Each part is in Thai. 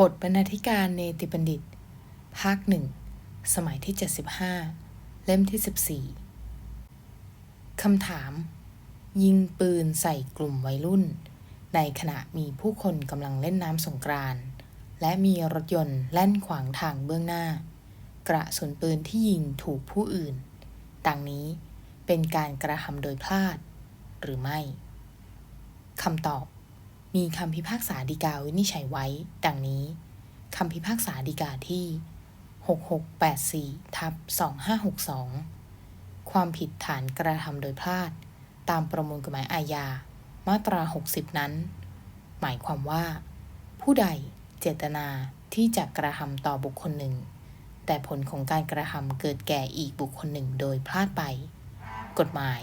บทบรรณาธิการเนติบัณฑิต ภาคหนึ่ง สมัยที่ 75 เล่มที่ 14 คำถาม ยิงปืนใส่กลุ่มวัยรุ่น ในขณะมีผู้คนกำลังเล่นน้ำสงกรานต์และมีรถยนต์แล่นขวางทางเบื้องหน้า กระสุนปืนที่ยิงถูกผู้อื่น ดังนี้เป็นการกระทำโดยพลาดหรือไม่คำตอบ มีคำพิพากษาฎีกาวินิจฉัยไว้ ดังนี้คำพิพากษาฎีกาที่ 6684ทับ2562 ความผิดฐานกระทำโดยพลาด ตามประมวลกฎหมายอาญา มาตรา 60 นั้น หมายความว่า ผู้ใดเจตนาที่จะกระทำต่อบุคคลหนึ่ง แต่ผลของการกระทำเกิดแก่อีกบุคคลหนึ่งโดยพลาดไป กฎหมาย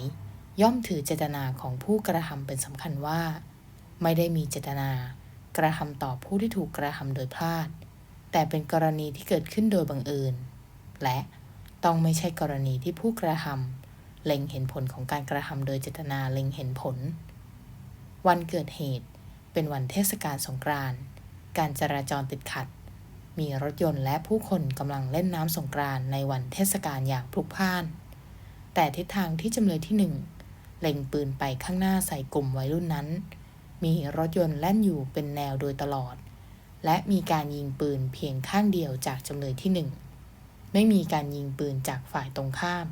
ย่อมถือเจตนาของผู้กระทำเป็นสำคัญว่า ไม่ได้มีเจตนากระทำต่อผู้ที่ถูกกระทำโดยพลาด แต่เป็นกรณีที่เกิดขึ้นโดยบังเอิญ และต้องไม่ใช่กรณีที่ผู้กระทำเล็งเห็นผลของการกระทำโดยเจตนาเล็งเห็นผล วันเกิดเหตุเป็นวันเทศกาลสงกรานต์การจราจรติดขัด มีรถยนต์และผู้คนกำลังเล่นน้ำสงกรานต์ในวันเทศกาลอย่างพลุกพล่าน แต่ทิศทางที่จำเลยที่หนึ่งเล็งปืนไปข้างหน้าใส่กลุ่มวัยรุ่นนั้น มีรถยนต์แล่นอยู่เป็นแนวโดยตลอด และมีการยิงปืนเพียงข้างเดียวจากจำเลยที่หนึ่งไม่มีการยิงปืนจากฝ่ายตรงข้าม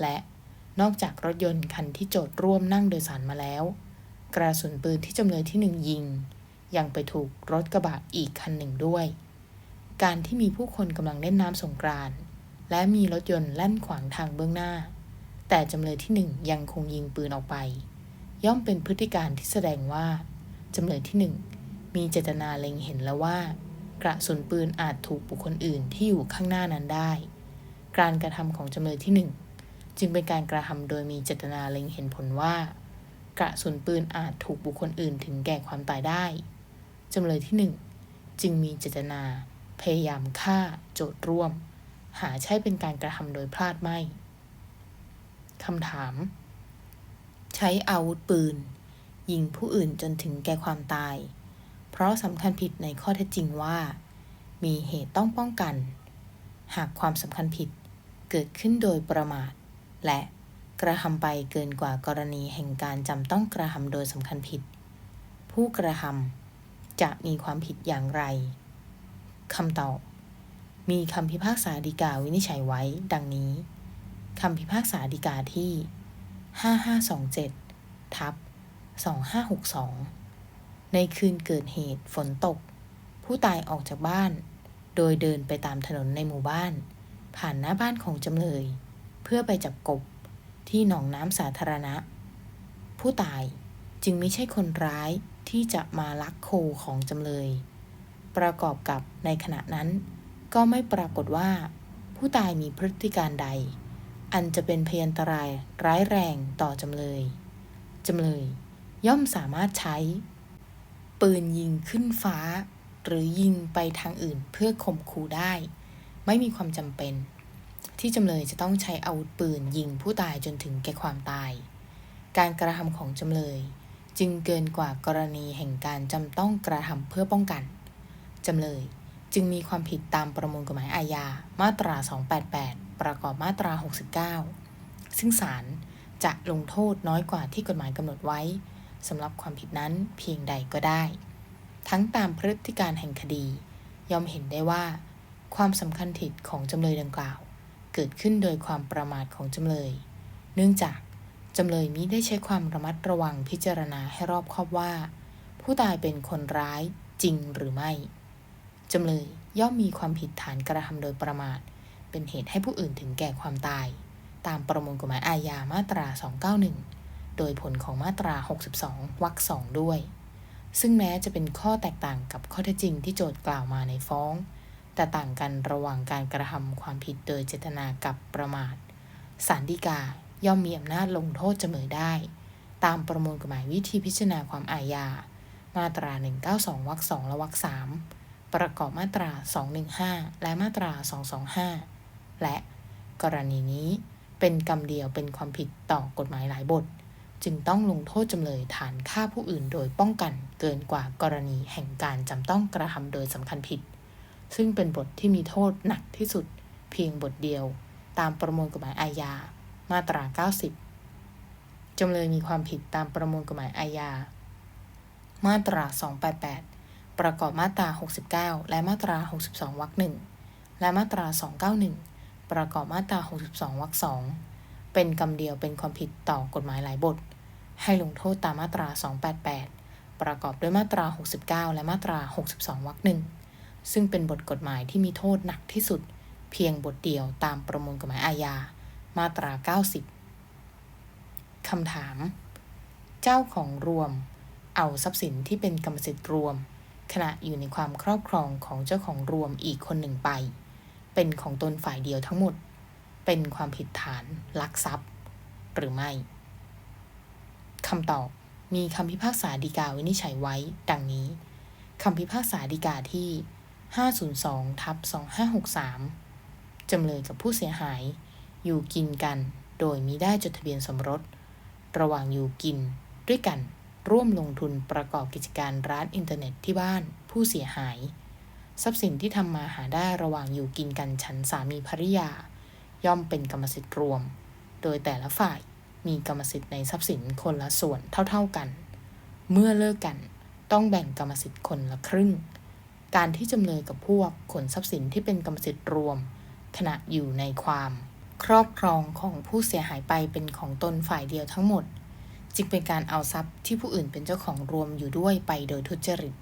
และนอกจากรถยนต์คันที่โจทย์ร่วมนั่งโดยสารมาแล้ว กระสุนปืนที่จำเลยที่หนึ่งยิง ยังไปถูกรถกระบะอีกคันหนึ่งด้วย การที่มีผู้คนกำลังเล่นน้ำสงกรานต์และมีรถยนต์แล่นขวางทางเบื้องหน้า แต่จำเลยที่หนึ่งยังคงยิงปืนออกไป ย่อมเป็นพฤติการที่แสดงว่าจำเลยที่หนึ่งมีเจตนาเล็งเห็นแล้วว่า กระสุนปืนอาจถูกบุคคลอื่นที่อยู่ข้างหน้านั้นได้ การกระทำของจำเลยที่หนึ่งจึงเป็นการกระทำโดยมีเจตนาเล็งเห็นผลว่า กระสุนปืนอาจถูกบุคคลอื่นถึงแก่ความตายได้จำเลยที่หนึ่งจึงมีเจตนา พยายามฆ่าโจทย์ร่วม หาใช่เป็นการกระทำโดยพลาดไม่คำถาม ใช้อาวุธปืน ยิงผู้อื่นจนถึงแก่ความตาย เพราะสำคัญผิดในข้อเท็จจริงว่า มีเหตุต้องป้องกัน หากความสำคัญผิดเกิดขึ้นโดยประมาท และกระทำไปเกินกว่ากรณีแห่งการจำต้องกระทำโดยสำคัญผิด ผู้กระทำจะมีความผิดอย่างไร คำตอบ มีคำพิพากษาฎีกาวินิจฉัยไว้ ดังนี้คำพิพากษาฎีกาที่ 5527 ทับ 2562 ในคืนเกิดเหตุฝนตก ผู้ตายออกจากบ้าน โดยเดินไปตามถนนในหมู่บ้าน ผ่านหน้าบ้านของจำเลย เพื่อไปจับกบที่หนองน้ำสาธารณะ ผู้ตายจึงไม่ใช่คนร้ายที่จะมาลักโคของจำเลย ประกอบกับในขณะนั้น ก็ไม่ปรากฏว่า ผู้ตายมีพฤติการใด อันจะเป็นพยันตรายร้ายแรงต่อจำเลย จำเลย ย่อมสามารถใช้ ปืนยิงขึ้นฟ้า หรือยิงไปทางอื่นเพื่อข่มขู่ได้ ไม่มีความจำเป็น ที่จำเลยจะต้องใช้อาวุธปืนยิงผู้ตายจนถึงแก่ความตาย การกระทำของจำเลยจึงเกินกว่ากรณีแห่งการจำต้องกระทำเพื่อป้องกัน จำเลย จึงมีความผิดตามประมวลกฎหมายอาญา มาตรา 288 ประกอบมาตรา 69 ซึ่งศาลจะลงโทษน้อยกว่าที่กฎหมายกำหนดไว้สำหรับความผิดนั้นเพียงใดก็ได้ ทั้งตามพฤติการแห่งคดี ย่อมเห็นได้ว่า ความสำคัญผิดของจำเลยดังกล่าว เกิดขึ้นโดยความประมาทของจำเลย เนื่องจากจำเลยมิได้ใช้ความระมัดระวังพิจารณาให้รอบคอบว่า ผู้ตายเป็นคนร้ายจริงหรือไม่ จำเลยย่อมมีความผิดฐานกระทำโดยประมาท เป็นเหตุให้ผู้อื่นถึงแก่ความตาย ตามประมวลกฎหมายอาญามาตรา 291 โดยผลของมาตรา 62 วรรคสองด้วย ซึ่งแม้จะเป็นข้อแตกต่างกับข้อเท็จจริงที่โจทย์กล่าวมาในฟ้อง แต่ต่างกันระหว่างการกระทำความผิดโดยเจตนากับประมาทศาลฎีกาย่อมมีอำนาจลงโทษจำเลยได้ ตามประมวลกฎหมายวิธีพิจารณาความอาญา มาตรา 192 วรรค2และวรรค3 ประกอบมาตรา 215 และมาตรา 225 และกรณีนี้เป็นกรรมเดียวเป็นความผิดต่อกฎหมายหลายบท จึงต้องลงโทษจำเลยฐานฆ่าผู้อื่นโดยป้องกันเกินกว่ากรณีแห่งการจำต้องกระทำโดยสำคัญผิด ซึ่งเป็นบทที่มีโทษหนักที่สุดเพียงบทเดียว ตามประมวลกฎหมายอาญามาตรา 90 จำเลยมีความผิดตามประมวลกฎหมายอาญามาตรา 288 ประกอบมาตรา 69 และมาตรา 62 วรรคหนึ่งและมาตรา 291 ประกอบมาตรา 62 วรรคสองเป็นกรรมเดียวเป็นความผิดต่อกฎหมายหลายบท ให้ลงโทษตามมาตรา 288 ประกอบด้วยมาตรา 69 และมาตรา 62 วรรคหนึ่งซึ่งเป็นบทกฎหมายที่มีโทษหนักที่สุด เพียงบทเดียวตามประมวลกฎหมายอาญา มาตรา 90 คำถาม เจ้าของรวม เอาทรัพย์สินที่เป็นกรรมสิทธิ์รวม ขณะอยู่ในความครอบครองของเจ้าของรวมอีกคนหนึ่งไป เป็นของตนฝ่ายเดียวทั้งหมด เป็นความผิดฐานลักทรัพย์ หรือไม่คำตอบมีคำพิพากษาฎีกาวินิจฉัยไว้ ดังนี้คำพิพากษาฎีกาที่ 502ทับ2563 จำเลยกับผู้เสียหาย อยู่กินกัน โดยมิได้จดทะเบียนสมรส ระหว่างอยู่กินด้วยกัน ร่วมลงทุนประกอบกิจการร้านอินเทอร์เน็ตที่บ้านผู้เสียหาย ทรัพย์สินที่ทำมาหาได้ระหว่างอยู่กินกันฉันสามีภริยา ย่อมเป็นกรรมสิทธิ์รวม โดยแต่ละฝ่ายมีกรรมสิทธิ์ในทรัพย์สินคนละส่วนเท่า ๆกัน เมื่อเลิกกันต้องแบ่งกรรมสิทธิ์คนละครึ่ง การที่จำเลยกับพวกขนทรัพย์สินที่เป็นกรรมสิทธิ์รวม ขณะอยู่ในความ ครอบครองของผู้เสียหายไปเป็นของตนฝ่ายเดียวทั้งหมด จึงเป็นการเอาทรัพย์ที่ผู้อื่นเป็นเจ้าของรวมอยู่ด้วยไปโดยทุจริต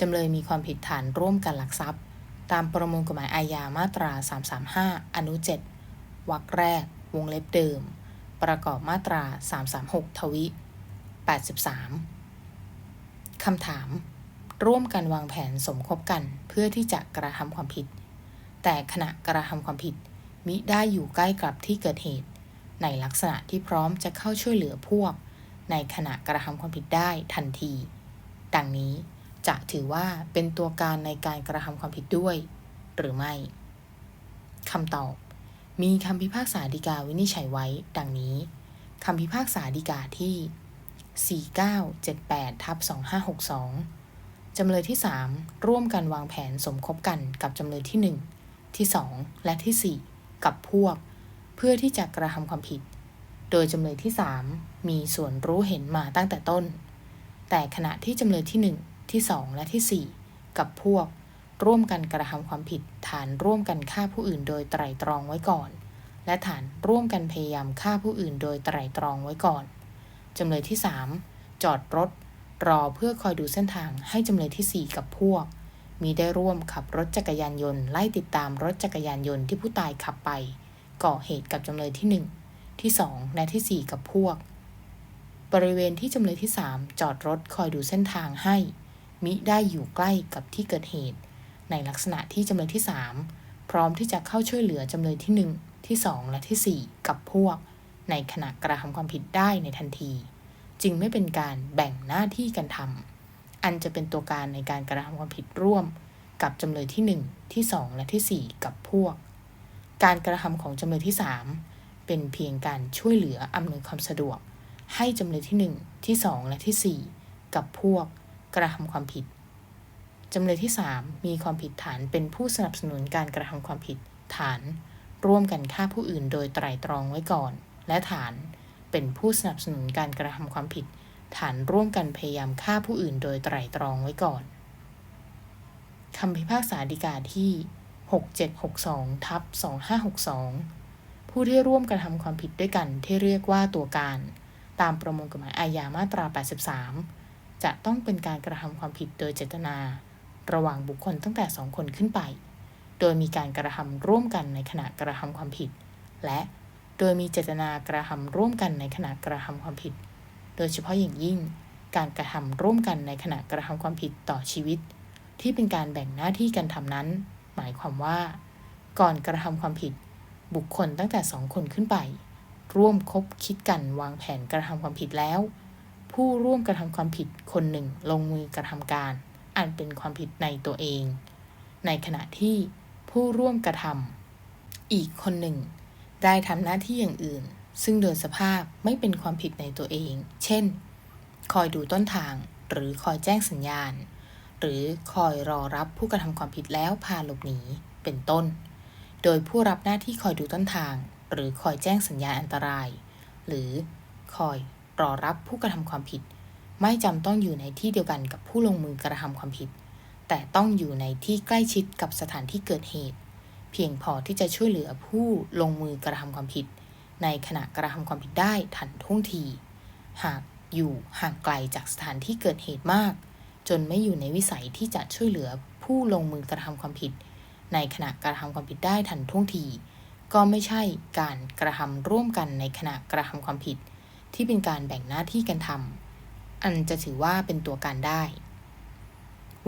จำเลยมีความผิดฐานร่วมกันลักทรัพย์ ตามประมวลกฎหมายอาญามาตรา 335 อนุ 7 วรรคแรก วงเล็บเดิม ประกอบมาตรา 336 ทวิ 83 คำถาม ร่วมกันวางแผนสมคบกันเพื่อที่จะกระทำความผิด แต่ขณะกระทำความผิด มิได้อยู่ใกล้กับที่เกิดเหตุ ในลักษณะที่พร้อมจะเข้าช่วยเหลือพวก ในขณะกระทำความผิดได้ทันที ดังนี้จะถือว่าเป็นตัวการในการกระทำความผิดด้วย หรือไม่คำตอบ มีคำพิพากษาฎีกาวินิจฉัยไว้ ดังนี้คำพิพากษาฎีกาที่ 4978ทับ2562 จำเลยที่ 3 ร่วมกันวางแผนสมคบกันกับจำเลยที่ 1 ที่ 2 และที่ 4 กับพวก เพื่อที่จะกระทำความผิด โดยจำเลยที่ 3 มีส่วนรู้เห็นมาตั้งแต่ต้น แต่ขณะที่จำเลยที่ 1 ที่ 2 และที่ 4 กับพวก ร่วมกันกระทำความผิด ฐานร่วมกันฆ่าผู้อื่นโดยไตร่ตรองไว้ก่อน และฐานร่วมกันพยายามฆ่าผู้อื่นโดยไตร่ตรองไว้ก่อน จำเลยที่ 3 จอดรถ รอเพื่อคอยดูเส้นทางให้จำเลยที่ 4 กับพวก มีได้ร่วมขับรถจักรยานยนต์ไล่ติดตามรถจักรยานยนต์ที่ผู้ตายขับไป ก่อเหตุกับจำเลยที่ 1 ที่ 2 และที่ 4 กับพวก บริเวณที่จำเลยที่ 3 จอดรถคอยดูเส้นทางให้ มิได้อยู่ใกล้กับที่เกิดเหตุ ในลักษณะที่จำเลยที่ 3 พร้อมที่จะเข้าช่วยเหลือจำเลยที่ 1 ที่ 2 และที่ 4 กับพวก ในขณะกระทำความผิดได้ในทันที จึงไม่เป็นการแบ่งหน้าที่กันทำอันจะเป็นตัวการในการกระทำความผิดร่วม กับจำเลยที่ 1 ที่ 2 และที่ 4 กับพวก การกระทำของจำเลยที่ 3 เป็นเพียงการช่วยเหลืออำนวยความสะดวก ให้จำเลยที่ 1 ที่ 2 และที่ 4 กับพวกกระทำความผิดจำเลยที่ 3 มีความผิดฐานเป็นผู้สนับสนุนการกระทำความผิด ฐาน ร่วมกันฆ่าผู้อื่นโดยไตร่ตรองไว้ก่อน และฐานเป็นผู้สนับสนุนการกระทำความผิด ฐานร่วมกันพยายามฆ่าผู้อื่นโดยไตร่ตรองไว้ก่อนคำพิพากษาฎีกาที่ 6762ทับ2562 ผู้ที่ร่วมกระทำความผิดด้วยกันที่เรียกว่าตัวการ ตามประมวลกฎหมายอาญามาตรา 83 จะต้องเป็นการกระทำความผิดโดยเจตนา ระหว่างบุคคลตั้งแต่2คนขึ้นไป โดยมีการกระทำร่วมกันในขณะกระทำความผิด และโดยมีเจตนากระทำร่วมกันในขณะกระทำความผิด โดยเฉพาะอย่างยิ่ง การกระทำร่วมกันในขณะกระทำความผิดต่อชีวิต ที่เป็นการแบ่งหน้าที่กันทำนั้น หมายความว่า ก่อนกระทำความผิด บุคคลตั้งแต่สองคนขึ้นไป ร่วมคบคิดกันวางแผนกระทำความผิดแล้ว ผู้ร่วมกระทำความผิดคนหนึ่งลงมือกระทำการ อันเป็นความผิดในตัวเอง ในขณะที่ผู้ร่วมกระทำอีกคนหนึ่ง ได้ทำหน้าที่อย่างอื่น ซึ่งโดยสภาพไม่เป็นความผิดในตัวเอง เช่น คอยดูต้นทางหรือคอยแจ้งสัญญาณ หรือคอยรอรับผู้กระทำความผิดแล้วพาหลบหนีเป็นต้น โดยผู้รับหน้าที่คอยดูต้นทาง หรือคอยแจ้งสัญญาณอันตราย หรือคอยรอรับผู้กระทำความผิด ไม่จำต้องอยู่ในที่เดียวกันกับผู้ลงมือกระทำความผิด แต่ต้องอยู่ในที่ใกล้ชิดกับสถานที่เกิดเหตุ เพียงพอที่จะช่วยเหลือผู้ลงมือกระทำความผิด ในขณะกระทำความผิดได้ทันท่วงที หากอยู่ห่างไกลจากสถานที่เกิดเหตุมาก จนไม่อยู่ในวิสัยที่จะช่วยเหลือผู้ลงมือกระทำความผิด ในขณะกระทำความผิดได้ทันท่วงที ก็ไม่ใช่การกระทำร่วมกันในขณะกระทำความผิด ที่เป็นการแบ่งหน้าที่กันทำอันจะถือว่าเป็นตัวการได้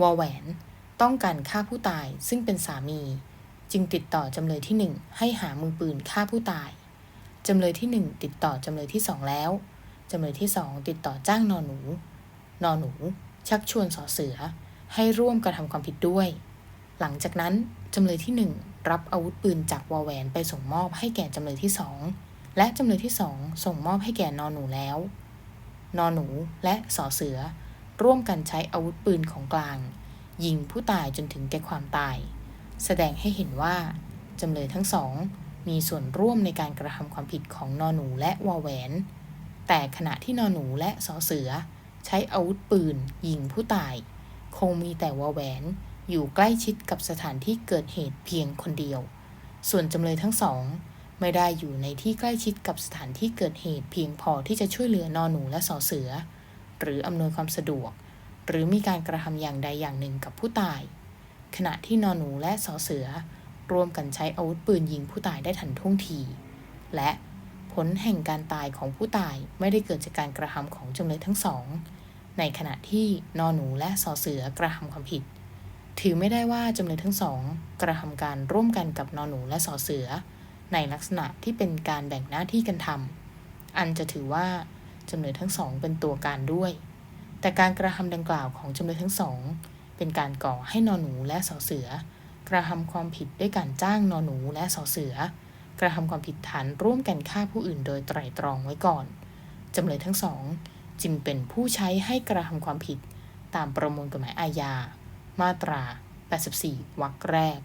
วอแหวน ต้องการฆ่าผู้ตายซึ่งเป็นสามี จึงติดต่อจำเลยที่หนึ่งให้หามือปืนฆ่าผู้ตายจำเลยที่หนึ่งติดต่อจำเลยที่สองแล้วจำเลยที่สองติดต่อจ้างนอนหนู นอนหนู ชักชวนสอเสือ ให้ร่วมกระทำความผิดด้วย หลังจากนั้นจำเลยที่หนึ่งรับอาวุธปืนจากวอแหวนไปส่งมอบให้แก่จำเลยที่สองและจำเลยที่สองส่งมอบให้แก่นอนหนูแล้ว นอนหนูและสอเสือ ร่วมกันใช้อาวุธปืนของกลาง ยิงผู้ตายจนถึงแก่ความตาย แสดงให้เห็นว่าจำเลยทั้งสองมีส่วนร่วมในการกระทำความผิดของนอนหนูและวอแหวน แต่ขณะที่นอนหนูและสอเสือ ใช้อาวุธปืนยิงผู้ตาย คงมีแต่วอแหวน อยู่ใกล้ชิดกับสถานที่เกิดเหตุเพียงคนเดียว ส่วนจำเลยทั้งสอง ไม่ได้อยู่ในที่ใกล้ชิดกับสถานที่เกิดเหตุเพียงพอที่จะช่วยเหลือนอนหนูและสอเสือ หรืออำนวยความสะดวก หรือมีการกระทำอย่างใดอย่างหนึ่งกับผู้ตาย ขณะที่นอนหนูและสอเสือร่วมกันใช้อาวุธปืนยิงผู้ตายได้ทันท่วงที และผลแห่งการตายของผู้ตายไม่ได้เกิดจากการกระทำของจำเลยทั้งสอง ในขณะที่นอนหนูและสอเสือกระทำความผิด ถือไม่ได้ว่าจำเลยทั้งสองกระทำการร่วมกันกับนอนหนูและสอเสือ ในลักษณะที่เป็นการแบ่งหน้าที่กันทำอันจะถือว่าจำเลยทั้งสองเป็นตัวการด้วย แต่การกระทำดังกล่าวของจำเลยทั้งสอง เป็นการก่อให้นอนหนูและสอเสือ กระทำความผิดด้วยการจ้างนอนหนูและสอเสือ กระทำความผิดฐานร่วมกันฆ่าผู้อื่นโดยไตร่ตรองไว้ก่อนจำเลยทั้งสองจึงเป็นผู้ใช้ให้กระทำความผิดตามประมวลกฎหมายอาญา มาตรา 84 วรรคแรก